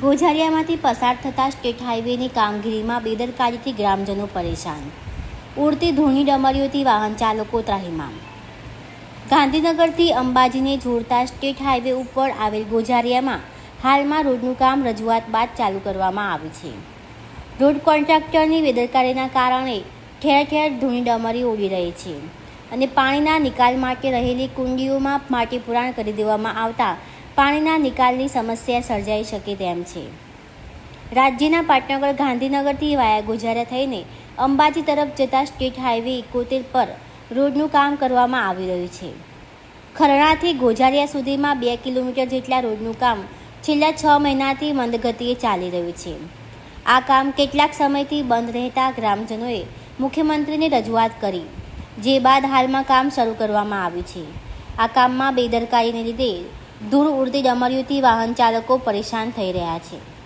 ગોઝારિયામાંથી પસાર થતા સ્ટેટ હાઈવેની કામગીરીમાં બેદરકારીથી ગ્રામજનો પરેશાન. ઉડતી ધૂણી ડમરીઓથી વાહન ચાલકો ત્રાહિમામ. ગાંધીનગરથી અંબાજીને જોડતા સ્ટેટ હાઈવે ઉપર આવેલ ગોઝારિયામાં હાલમાં રોડનું કામ રજૂઆત બાદ ચાલુ કરવામાં આવ્યું છે. રોડ કોન્ટ્રાક્ટરની બેદરકારીના કારણે ઠેર ઠેર ધૂણી ડમરી ઉડી રહી છે અને પાણીના નિકાલ માટે રહેલી કુંડીઓમાં માટી પુરાણ કરી દેવામાં આવતા પાણીના નિકાલની સમસ્યા સર્જાઈ શકે તેમ છે. રાજ્યના પાટનગર ગાંધીનગરથી વાયા ગુજારા થઈને અંબાજી તરફ જતા સ્ટેટ હાઈવે એકોતેર પર રોડનું કામ કરવામાં આવી રહ્યું છે. ખરણાથી ગોજારિયા સુધીમાં બે કિલોમીટર જેટલા રોડનું કામ છેલ્લા છ મહિનાથી મંદગતિએ ચાલી રહ્યું છે. આ કામ કેટલાક સમયથી બંધ રહેતા ગ્રામજનોએ મુખ્યમંત્રીને રજૂઆત કરી, જે બાદ હાલમાં કામ શરૂ કરવામાં આવ્યું છે. આ કામમાં બેદરકારીને લીધે ધૂળ ઉડતી ડમરીઓથી વાહન ચાલકો પરેશાન થઈ રહ્યા છે.